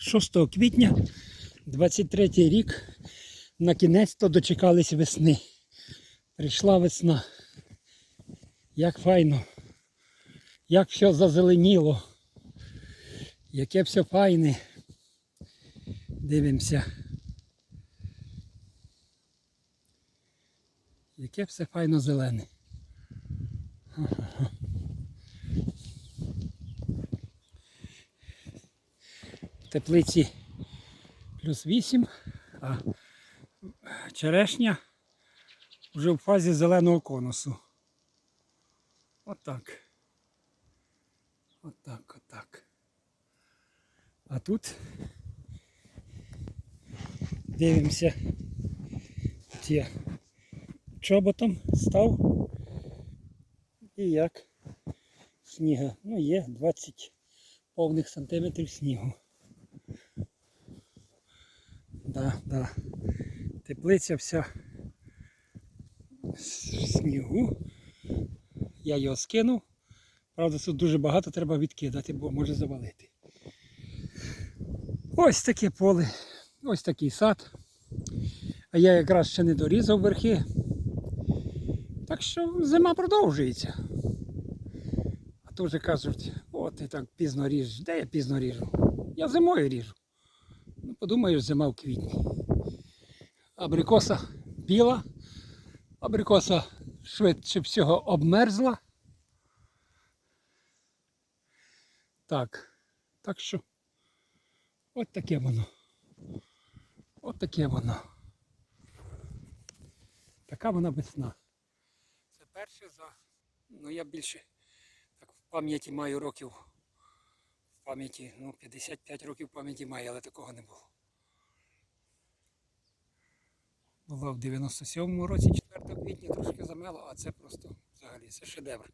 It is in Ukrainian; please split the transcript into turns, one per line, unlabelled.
6 квітня 23 рік. На кінець-то дочекались весни. Прийшла весна. Як файно. Як все зазеленіло. Яке все файне. Дивимося. Яке все файно зелене. В теплиці плюс 8, а черешня вже в фазі зеленого конусу. Отак. Отак, отак. А тут дивимося. От я чоботом став. І як сніга. Ну, є 20 повних сантиметрів снігу. Да, да. Теплиця вся в снігу. Я його скинув. Правда, тут дуже багато треба відкидати, бо може завалити. Ось таке поле, ось такий сад. А я якраз ще не дорізав верхи. Так що зима продовжується. А то вже кажуть, о, ти так пізно ріжеш. Де я пізно ріжу? Я зимою ріжу. Ну, подумаєш, зима в квітні. Абрикоса біла, абрикоса швидше всього обмерзла. Так, так що от таке воно. От таке воно. Така вона весна. Це перше за. Ну я більше так в пам'яті маю років. Пам'яті, ну, 55 років пам'яті має, але такого не було. Була в 97-му році, 4 квітня, трошки замело, а це просто взагалі це шедевр.